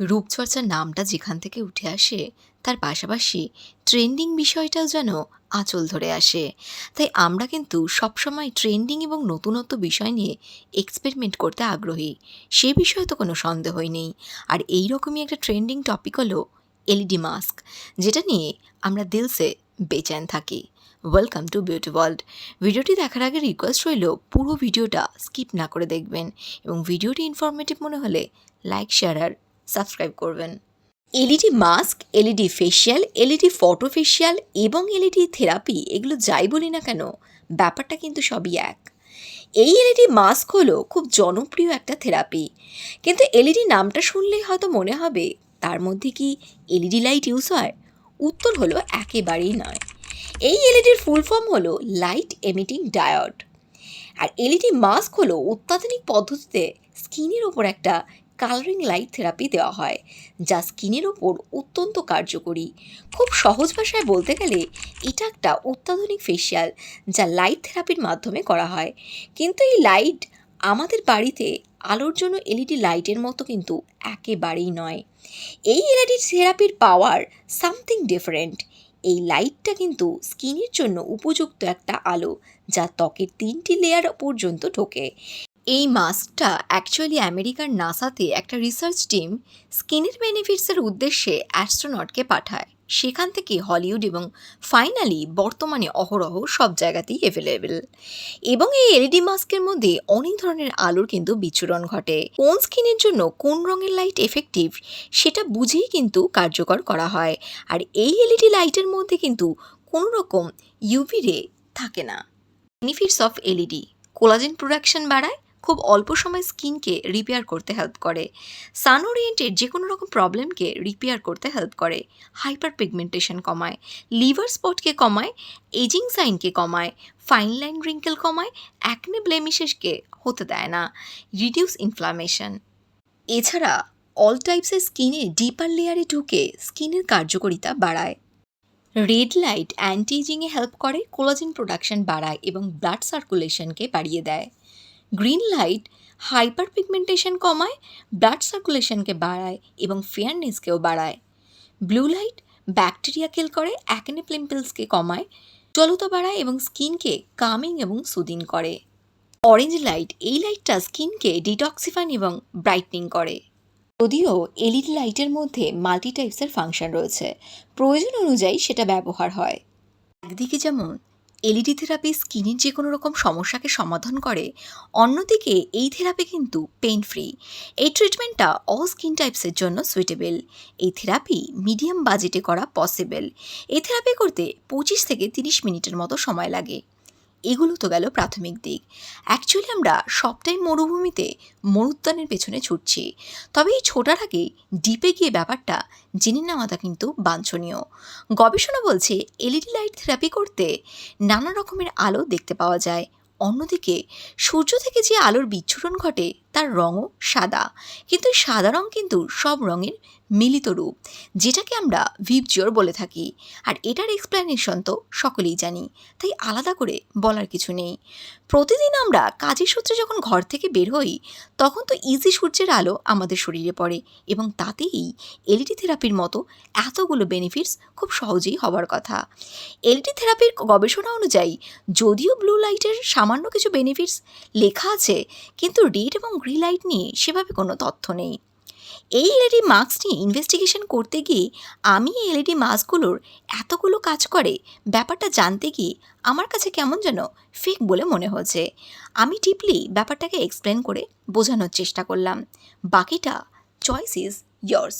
রূপচর্চার নামটা যেখান থেকে উঠে আসে, তার পাশাপাশি ট্রেন্ডিং বিষয়টাও যেন আঁচল ধরে আসে। তাই আমরা কিন্তু সবসময় ট্রেন্ডিং এবং নতুনত্ব বিষয় নিয়ে এক্সপেরিমেন্ট করতে আগ্রহী। সে বিষয়ে তো কোনো সন্দেহই নেই। আর এই রকমই একটা ট্রেন্ডিং টপিক হলো এলইডি মাস্ক, যেটা নিয়ে আমরা দিলসে বেচেন থাকি। ওয়েলকাম টু বিউটি ওয়ার্ল্ড ভিডিওটি দেখার আগে রিকোয়েস্ট রইল, পুরো ভিডিওটা স্কিপ না করে দেখবেন। এবং ভিডিওটি ইনফরমেটিভ মনে হলে লাইক শেয়ার আর সাবস্ক্রাইব করবেন। LED mask, LED facial LED photo facial এবং এলইডি থেরাপি এগুলো যাই বলি না কেন, ব্যাপারটা কিন্তু সবই এক। এই এলইডি মাস্ক হলো খুব জনপ্রিয় একটা থেরাপি কিন্তু এলইডি নামটা শুনলেই হয়তো মনে হবে, তার মধ্যে কি এলইডি লাইট ইউজ হয়? উত্তর হলো একেবারেই নয়। এই এলইডির ফুল ফর্ম হলো লাইট এমিটিং ডায়োড আর এলইডি মাস্ক হলো অত্যাধুনিক পদ্ধতিতে স্কিনের ওপর একটা কালারিং লাইট থেরাপি দেওয়া হয়, যা স্কিনের ওপর অত্যন্ত কার্যকরী। খুব সহজ ভাষায় বলতে গেলে, এটা একটা অত্যাধুনিক ফেশিয়াল যা লাইট থেরাপির মাধ্যমে করা হয়। কিন্তু এই লাইট আমাদের বাড়িতে আলোর জন্য এলইডি লাইটের মতো কিন্তু একেবারেই নয়। এই এলইডি থেরাপির পাওয়ার সামথিং ডিফারেন্ট এই লাইটটা কিন্তু স্কিনের জন্য উপযুক্ত একটা আলো, যা ত্বকের তিনটি লেয়ার পর্যন্ত ঢোকে। এই মাস্কটা অ্যাকচুয়ালি আমেরিকার নাসাতে একটা রিসার্চ টিম স্কিনের বেনিফিটসের উদ্দেশ্যে অ্যাস্ট্রোনটকে পাঠায়। সেখান থেকে হলিউড এবং ফাইনালি বর্তমানে অহরহ সব জায়গাতেই অ্যাভেলেবেল এবং এই এলইডি মাস্কের মধ্যে অনেক ধরনের আলোর কিন্তু বিচরণ ঘটে। কোন স্কিনের জন্য কোন রঙের লাইট এফেক্টিভ সেটা বুঝেই কিন্তু কার্যকর করা হয়। আর এই এলইডি লাইটের মধ্যে কিন্তু কোনো রকম ইউভি রে থাকে না। Benefits of LED collagen production বাড়ায় খুব অল্প সময় স্কিনকে রিপেয়ার করতে হেল্প করে। সান ওরিয়েন্টেড যে কোনো রকম প্রবলেমকে রিপেয়ার করতে হেল্প করে। হাইপার পিগমেন্টেশন কমায় লিভার স্পটকে কমায় এজিং সাইনকে কমায় ফাইন লাইন রিঙ্কেল কমায় অ্যাকনে ব্লেমিশেসকে হতে দেয় না। রিডিউস ইনফ্লামেশন এছাড়া অল টাইপসের স্কিনে ডিপার লেয়ারে ঢুকে স্কিনের কার্যকারিতা বাড়ায়। রেড লাইট অ্যান্টি এজিংয়ে হেল্প করে কোলাজেন প্রোডাকশন বাড়ায় এবং ব্লাড সার্কুলেশনকে বাড়িয়ে দেয়। গ্রিন লাইট হাইপার পিগমেন্টেশন কমায়, ব্লাড সার্কুলেশনকে বাড়ায় এবং ফেয়ারনেসকেও বাড়ায়। ব্লু লাইট ব্যাকটেরিয়া কিল করে, অ্যাকনে পিম্পলসকে কমায়, জলতা বাড়ায় এবং স্কিনকে কামিং এবং সুদিন করে। অরেঞ্জ লাইট এই লাইটটা স্কিনকে ডিটক্সিফাইন এবং ব্রাইটনিং করে। যদিও এলইডি লাইটের মধ্যে মাল্টি টাইপসের ফাংশন রয়েছে, প্রয়োজন অনুযায়ী সেটা ব্যবহার হয়। একদিকে যেমন এলইডি থেরাপি স্কিনের যে কোনো রকম সমস্যাকে সমাধান করে, অন্যদিকে এই থেরাপি কিন্তু পেইন ফ্রি এই ট্রিটমেন্টটা অল স্কিন টাইপসের জন্য সুইটেবল এই থেরাপি মিডিয়াম বাজেটে করা পসিবল এই থেরাপি করতে পঁচিশ থেকে তিরিশ মিনিটের মতো সময় লাগে। এগুলো তো গেল প্রাথমিক দিক। অ্যাকচুয়ালি আমরা সবটাই মরুভূমিতে মরুদ্যানের পেছনে ছুটছি। তবে এই ছোটার আগে ডিপে গিয়ে ব্যাপারটা জেনে নেওয়াটা কিন্তু বাঞ্ছনীয়। গবেষণা বলছে এলইডি লাইট থেরাপি করতে নানা রকমের আলো দেখতে পাওয়া যায়। অন্যদিকে সূর্য থেকে যে আলোর বিচ্ছুরণ ঘটে তার রঙও সাদা। কিন্তু সাদা রং কিন্তু সব রঙের মিলিত রূপ, যেটাকে আমরা ভিপজিওর বলে থাকি। আর এটার এক্সপ্লেনেশন তো সকলেই জানি, তাই আলাদা করে বলার কিছু নেই। প্রতিদিন আমরা কাজের সূত্রে যখন ঘর থেকে বের হই, তখন তো ইজি সূর্যের আলো আমাদের শরীরে পড়ে এবং তাতেই এলইডি থেরাপির মতো এতগুলো বেনিফিটস খুব সহজেই হওয়ার কথা। এলইডি থেরাপির গবেষণা অনুযায়ী, যদিও ব্লু লাইটের সামান্য কিছু বেনিফিটস লেখা আছে, কিন্তু রেড এবং গ্রিন লাইট নিয়ে সেভাবে কোনো তথ্য নেই। এই এলইডি মাস্ক নিয়ে ইনভেস্টিগেশন করতে গিয়ে আমি এই এলইডি মাস্কগুলোর এতগুলো কাজ করে, ব্যাপারটা জানতে গিয়ে আমার কাছে কেমন যেন ফেক বলে মনে হয়েছে আমি টিপলি ব্যাপারটাকে এক্সপ্লেন করে বোঝানোর চেষ্টা করলাম। বাকিটা চয়েস ইজ ইয়ার্স